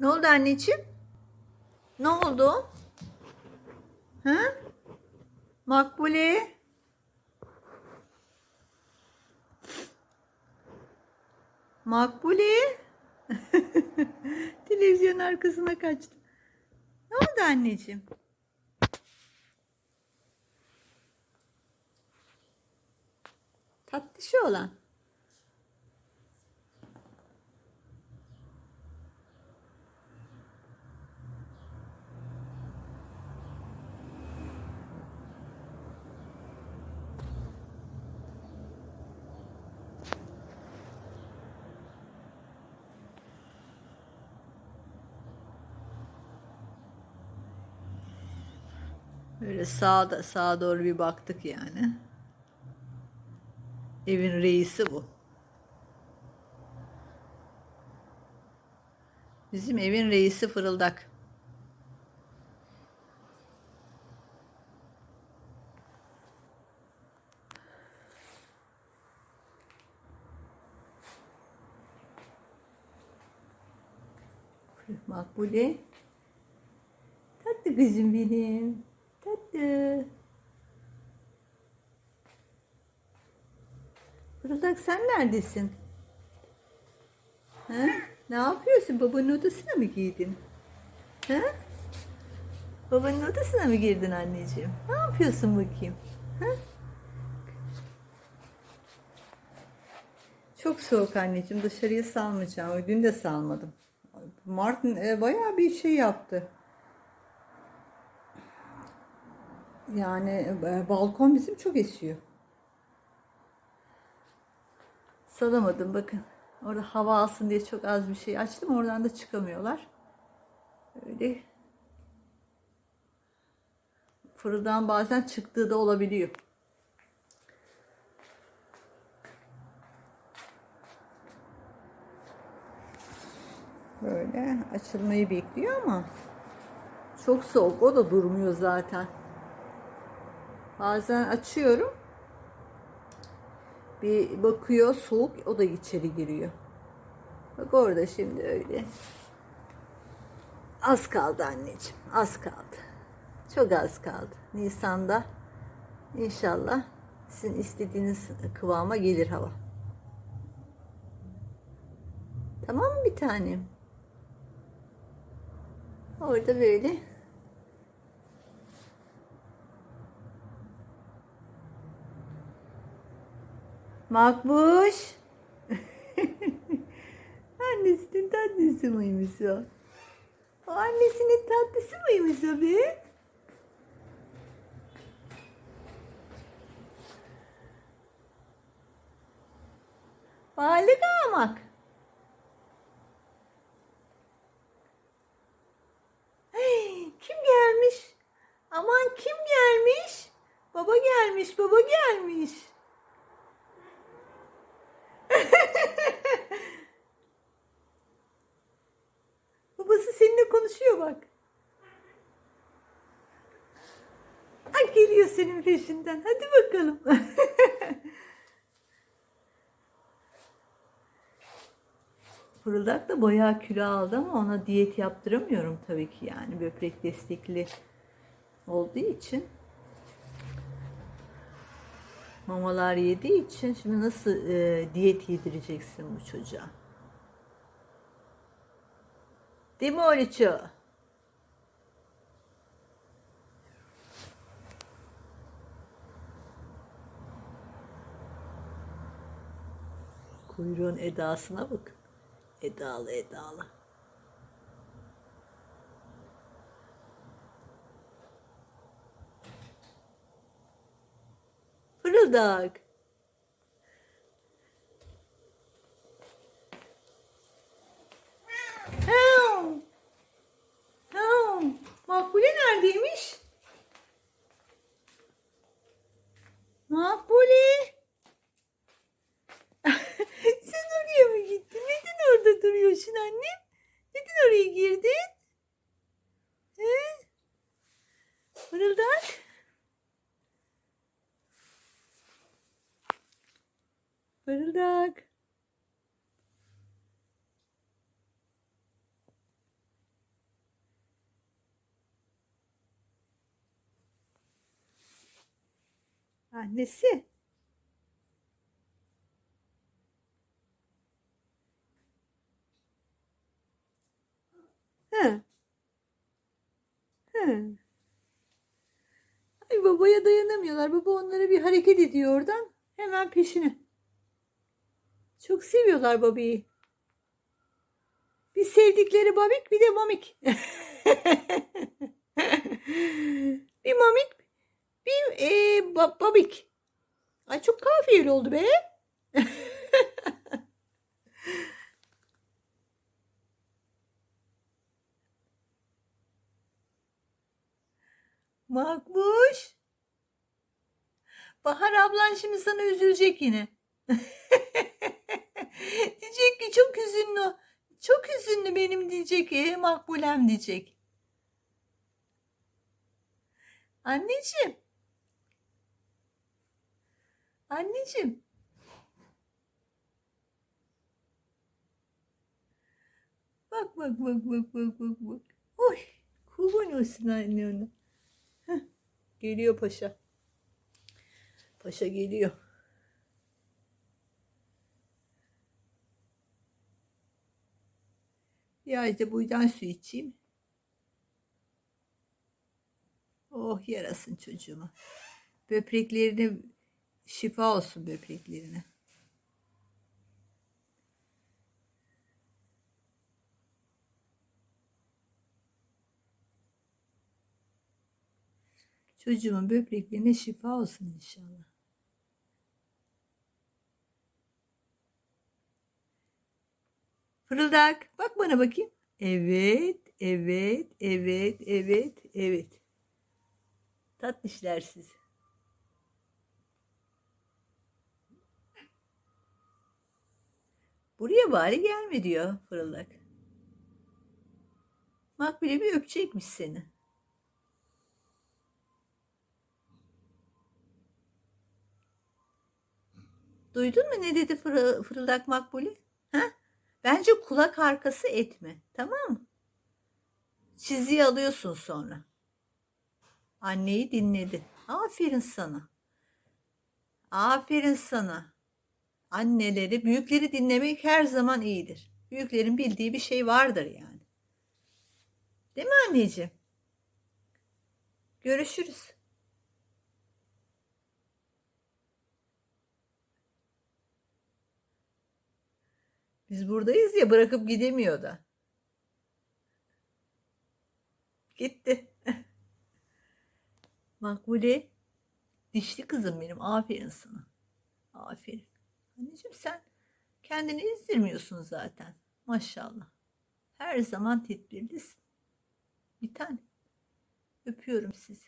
Ne oldu anneciğim? Ne oldu? Ha? Makbule? Makbule? Televizyon arkasına kaçtı. Ne oldu anneciğim? Tatlış olan. Böyle sağa, sağa doğru bir baktık yani. Evin reisi bu. Bizim evin reisi fırıldak. Makbule. Tatlı kızım benim. Fırıldak sen neredesin? Ha? Ne yapıyorsun? Babanın odasına mı giydin? Ha? Babanın odasına mı girdin anneciğim? Ne yapıyorsun bakayım? Ha? Çok soğuk anneciğim. Dışarıya salmayacağım. Dün de salmadım. Martin e, bayağı bir şey yaptı. Yani e, balkon bizim çok esiyor. Salamadım bakın. Orada hava alsın diye çok az bir şey açtım. Oradan da çıkamıyorlar. Öyle. Fırından bazen çıktığı da olabiliyor. Böyle açılmayı bekliyor ama çok soğuk. O da durmuyor zaten. Bazen açıyorum. Bir bakıyor soğuk o da içeri giriyor. Bak orada şimdi öyle. Az kaldı anneciğim. Az kaldı. Çok az kaldı. Nisan'da inşallah sizin istediğiniz kıvama gelir hava. Tamam mı bir tanem? Orada böyle Makbuş. Annesinin tatlısı mıymış o? O annesinin tatlısı mıymış o be? Balık almak. Hey, kim gelmiş? Aman kim gelmiş? Baba gelmiş, baba gelmiş. Konuşuyor bak. Ha geliyor senin peşinden. Hadi bakalım. Fırıldak da bayağı kilo aldı ama ona diyet yaptıramıyorum tabii ki yani böbrek destekli olduğu için. Mamalar yediği için şimdi nasıl e, diyet yedireceksin bu çocuğa? Değil mi Oliço? Kuyruğun edasına bakın. Edalı edalı. Fırıldak. Hav. Hav. Makbule neredeymiş? Makbule. Sen oraya mı gittin? Neden orada duruyorsun annem? Neden oraya girdin? He? Fırıldak. Fırıldak. Annesi. He. He. Ay babaya dayanamıyorlar. Baba onlara bir hareket ediyor oradan. Hemen peşine. Çok seviyorlar babayı. Bir sevdikleri babik bir de mamik. bir mamik bir e, ba- babik. Ay çok kafiyeli oldu be. Makbuş. Bahar ablan şimdi sana üzülecek yine. diyecek ki çok üzünlü. Çok üzünlü benim diyecek. E, makbulem diyecek. Anneciğim. Anneciğim. Bak bak bak bak bak bak bak. Oy. Kurban olsun anne ona. Heh, Geliyor paşa. Paşa geliyor. Biraz da buradan su içeyim. Oh yarasın çocuğuma. Böbreklerine şifa olsun böbreklerine. Çocuğumun böbreklerine şifa olsun inşallah. Fırıldak. Bak bana bakayım. Evet, evet, evet, evet, evet. Tatlışlar siz. Buraya bari gelme diyor fırıldak. Makbule bir öpecekmiş seni. Duydun mu ne dedi fırı- fırıldak Makbule? Ha? Bence kulak arkası etme. Tamam mı? Çiziyi alıyorsun sonra. Anneyi dinledi. Aferin sana. Aferin sana. Anneleri, büyükleri dinlemek her zaman iyidir. Büyüklerin bildiği bir şey vardır yani. Değil mi anneciğim? Görüşürüz. Biz buradayız ya bırakıp gidemiyor da. Gitti. Makbule dişli kızım benim. Aferin sana. Aferin. Anneciğim sen kendini ezdirmiyorsun zaten. Maşallah. Her zaman tedbirlisin. Bir tane. Öpüyorum sizi.